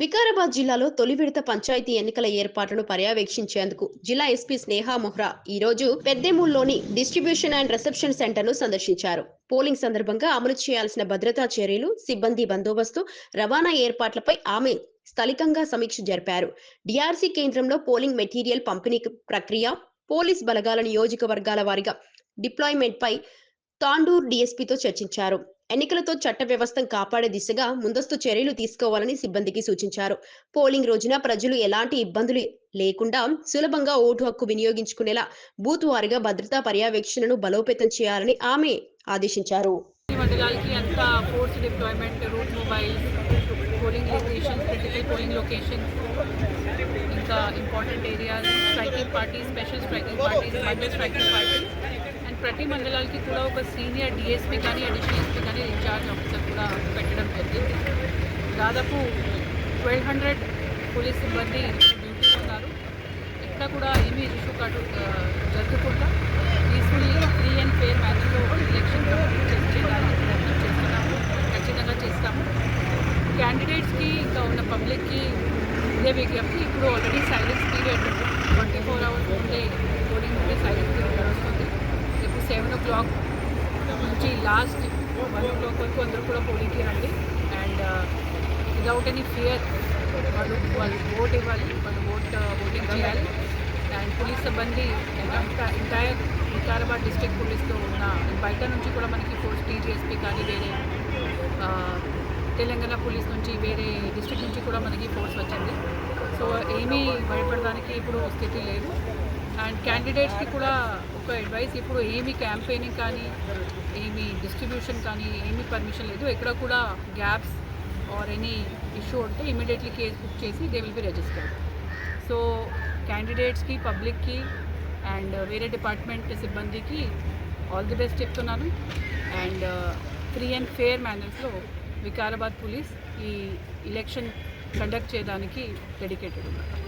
వికారాబాద్ జిల్లాలో తొలి విడత పంచాయతీ ఎన్నికల ఏర్పాట్లను పర్యవేక్షించేందుకు జిల్లా ఎస్పీ స్నేహా మొహ్రా ఈ రోజు పెద్దెమూల్లోని డిస్ట్రిబ్యూషన్ అండ్ రిసెప్షన్ సెంటర్ను సందర్శించారు. పోలింగ్ సందర్భంగా అమలు చేయాల్సిన భద్రతా చర్యలు సిబ్బంది బందోబస్తు రవాణా ఏర్పాట్లపై ఆమె స్థలికంగా సమీక్ష జరిపారు. డిఆర్సీ కేంద్రంలో పోలింగ్ మెటీరియల్ పంపిణీ ప్రక్రియ పోలీస్ బలగాల నియోజకవర్గాల వారీగా డిప్లాయ్మెంట్పై తాండూర్ డీఎస్పీతో చర్చించారు. ఎన్నికలతో చట్ట వ్యవస్థను కాపాడే దిశగా ముందస్తు చర్యలు తీసుకోవాలని సిబ్బందికి సూచించారు. పోలింగ్ రోజున ప్రజలు ఎలాంటి ఇబ్బందులు లేకుండా సులభంగా ఓటు హక్కు వినియోగించుకునేలా బూత్ వారిగా భద్రతా పర్యవేక్షణను బలోపేతం చేయాలని ఆమె ఆదేశించారు. Polling locations critical polling locations ఇంకా important areas striking party special striking party striking party ప్రతి మండలాలకి కూడా ఒక సీనియర్ డిఎస్పీ కానీ అడిషనల్ ఎస్పీ కానీ ఇన్ఛార్జ్ ఆఫీసర్ కూడా పెట్టడం జరిగింది. దాదాపు ట్వెల్వ్ హండ్రెడ్ పోలీస్ సిబ్బంది డ్యూటీలో ఉన్నారు. ఎక్కడ కూడా ఏమీ ఇష్యూ కాటు జరగకుండా పీస్ఫుల్లీ ఫ్రీ అండ్ ఫెయిర్ మ్యాచ్లో ఎలక్షన్ చేయడానికి ప్రయత్నం చేస్తున్నాము. ఖచ్చితంగా చేస్తాము. క్యాండిడేట్స్కి ఇంకా ఉన్న పబ్లిక్కి ఇదే విజ్ఞప్తి. ఇప్పుడు already silence period twenty four hours ఉండే పోలింగ్ ఉంటే సైలెన్స్ పీరియడ్ వస్తుంది ఇప్పుడు సెవెన్ ఓ క్లాక్ వచ్చి లాస్ట్ వన్ ఓ క్లాక్ వరకు అందరూ కూడా పోలింగ్కి రండి. అండ్ విదౌట్ ఎనీ ఫియర్ వాళ్ళు వాళ్ళు ఓట్ ఇవ్వాలి. వాళ్ళు ఓట్ ఓటింగ్ uh, చేయాలి. అండ్ పోలీస్ సిబ్బంది ఎంటైర్ వికారాబాద్ డిస్ట్రిక్ట్ పోలీస్లో ఉన్న బయట నుంచి కూడా మనకి ఫోర్స్ టీజీఎస్పీ కానీ వేరే uh, తెలంగాణ పోలీస్ నుంచి వేరే డిస్ట్రిక్ట్ నుంచి కూడా మనకి ఫోర్స్ వచ్చింది. సో ఏమీ భయపడడానికి ఇప్పుడు స్థితి లేదు. అండ్ క్యాండిడేట్స్కి కూడా ఒక అడ్వైస్ ఇప్పుడు ఏమి క్యాంపెయినింగ్ కానీ ఏమి డిస్ట్రిబ్యూషన్ కానీ ఏమీ పర్మిషన్ లేదు. ఎక్కడ కూడా గ్యాప్స్ ఆర్ ఎనీ ఇష్యూ ఉంటే ఇమీడియట్లీ కేసు బుక్ చేసి they will be registered so క్యాండిడేట్స్కి పబ్లిక్కి అండ్ వేరే డిపార్ట్మెంట్ సిబ్బందికి ఆల్ ది బెస్ట్ చెప్తున్నాను. అండ్ ఫ్రీ అండ్ ఫేర్ మేనర్స్లో వికారాబాద్ పోలీస్ ఈ ఎలక్షన్ కండక్ట్ చేయడానికి డెడికేటెడ్ ఉన్నారు.